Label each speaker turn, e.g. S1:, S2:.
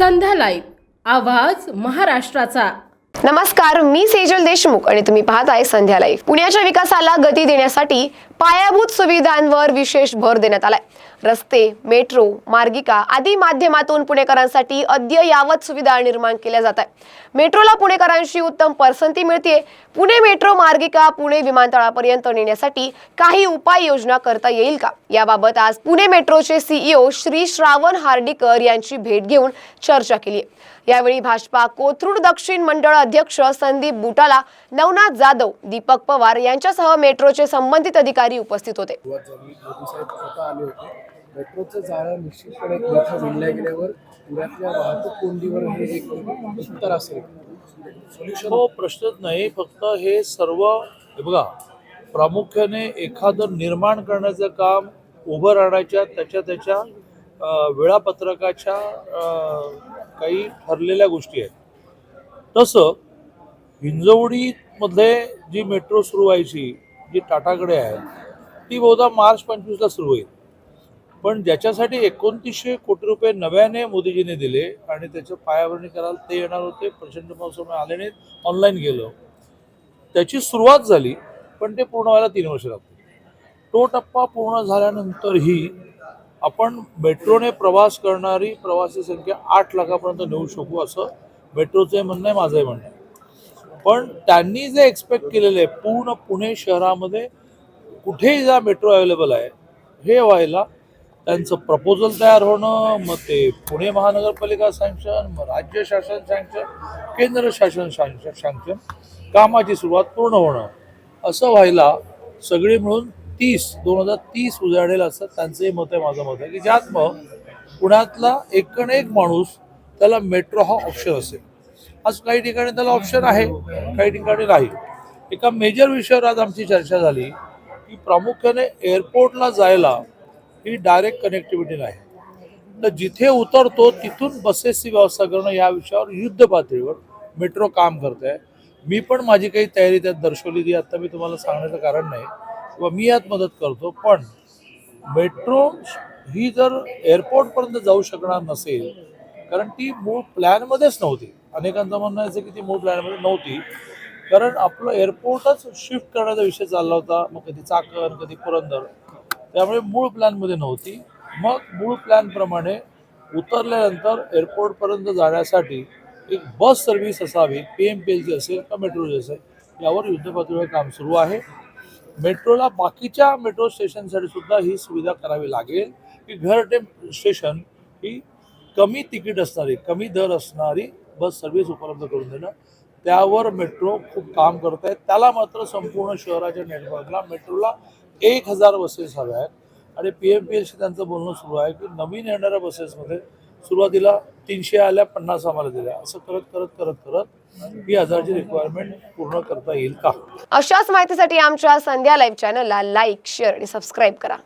S1: संध्या live. आवाज महाराष्ट्राचा.
S2: नमस्कार मी सेजल देशमुख आणि तुम्ही पाहताय संध्या लाईव्ह. पुण्याच्या विकासाला गती देण्यासाठी पायाभूत सुविधांवर विशेष भर देण्यात आलाय. रस्ते मेट्रो मार्गिका आदी माध्यमातून पुणेकरांसाठी अद्ययावत सुविधा निर्माण केल्या जात आहे मेट्रोला पुणेकरांशी उत्तम पसंती मिळते पुणे मेट्रो मार्गिका पुणे विमानतळापर्यंत नेण्यासाठी काही उपाययोजना करता येईल का? याबाबत आज पुणे मेट्रोचे सीईओ श्री श्रावण हार्डीकर यांची भेट घेऊन चर्चा केली यावेळी भाजपा कोथरूड दक्षिण मंडळ अध्यक्ष संदीप बुटाला नवनाथ जाधव दीपक पवार यांच्यासह मेट्रोचे संबंधित अधिकारी उपस्थित होते.
S3: मेट्रोचं जाळं निश्चितपणे इथं विणल्या गेल्यावर पुण्यातल्या वाहतूक कोंडीवर हे एक उत्तर असेल. सोल्युशन
S4: हो प्रश्नच नाही फक्त हे सर्व हे बघा प्रामुख्याने एखादं निर्माण करण्याचं काम उभं राहण्याच्या त्याच्या त्याच्या वेळापत्रकाच्या काही ठरलेल्या गोष्टी आहेत. तसं हिंजवडीमध्ये जी मेट्रो सुरू व्हायची जी टाटाकडे आहे ती बहुधा मार्च पंचवीसला सुरू होईल. पण ज्याच्यासाठी एकोणतीसशे कोटी रुपये नव्याने मोदीजीने दिले आणि त्याचं पायाभरणी करायला ते येणार होते प्रचंड पावसामुळे आले नाहीत ऑनलाईन गेलं. त्याची सुरुवात झाली पण ते पूर्ण व्हायला तीन वर्ष लागते तो टप्पा पूर्ण झाल्यानंतरही आपण मेट्रोने प्रवास करणारी प्रवासी संख्या आठ लाखापर्यंत नेऊ शकू असं मेट्रोचं म्हणणं आहे माझंही म्हणणं आहे. पण त्यांनी जे एक्सपेक्ट केलेलं आहे पूर्ण पुणे शहरामध्ये कुठेही जा मेट्रो अवेलेबल आहे हे व्हायला त्यांचं प्रपोजल तयार होणं मग ते पुणे महानगरपालिका सँक्शन मग राज्य शासन सँक्शन केंद्र शासन सँक्शन सँक्शन कामाची सुरुवात पूर्ण होणं. असं व्हायला सगळी मिळून तीस दोन हजार तीस उजाडेल असं त्यांचंही मत आहे माझं मत आहे की ज्यात मग पुण्यातला एकण एक माणूस त्याला मेट्रो हा ऑप्शन असेल. आज काही ठिकाणी त्याला ऑप्शन आहे काही ठिकाणी नाही. एका मेजर विषयावर आज आमची चर्चा झाली की प्रामुख्याने एअरपोर्टला जायला ही डायरेक्ट कनेक्टिव्हिटी नाही. तर जिथे उतरतो तिथून बसेसची व्यवस्था करणं या विषयावर युद्ध पातळीवर मेट्रो काम करत आहे मी पण माझी काही तयारी त्यात दर्शवली ती आत्ता मी तुम्हाला सांगण्याचं कारण नाही. किंवा मी यात मदत करतो पण मेट्रो ही जर एअरपोर्टपर्यंत जाऊ शकणार नसेल कारण ती मूळ प्लॅनमध्येच नव्हती. अनेकांचं म्हणणं आहे की ती मूळ प्लॅनमध्ये नव्हती. कारण आपलं एअरपोर्टच शिफ्ट करण्याचा विषय चालला होता. मग कधी चाकण कधी पुरंदर. त्यामुळे मूळ प्लॅनमध्ये नव्हती. मग मूळ प्लॅनप्रमाणे उतरल्यानंतर एअरपोर्टपर्यंत जाण्यासाठी एक बस सर्व्हिस असावी पी एम पी एलची असेल का मेट्रोची असेल यावर युद्धपातळीवर काम सुरू आहे. मेट्रोला बाकीच्या मेट्रो स्टेशनसाठी सुद्धा ही सुविधा करावी लागेल की घरटे स्टेशन ही कमी तिकीट असणारी कमी दर असणारी बस सर्व्हिस उपलब्ध करून देणं. त्यावर मेट्रो खूप काम करत आहे त्याला मात्र संपूर्ण शहराच्या नेटवर्कला मेट्रोला एक हजार बसेस हव्या आहेत. आणि पी एम पी एलशी त्यांचं बोलणं सुरू आहे की नवीन येणाऱ्या बसेसमध्ये सुरुवातीला तीनशे आल्या पन्नास आम्हाला दिल्या. असं करत करत करत करत ही हजारची रिक्वायरमेंट पूर्ण करता येईल का?
S2: अशाच माहितीसाठी आमच्या संध्या लाईव्ह चॅनलला लाईक शेअर आणि सबस्क्राईब करा.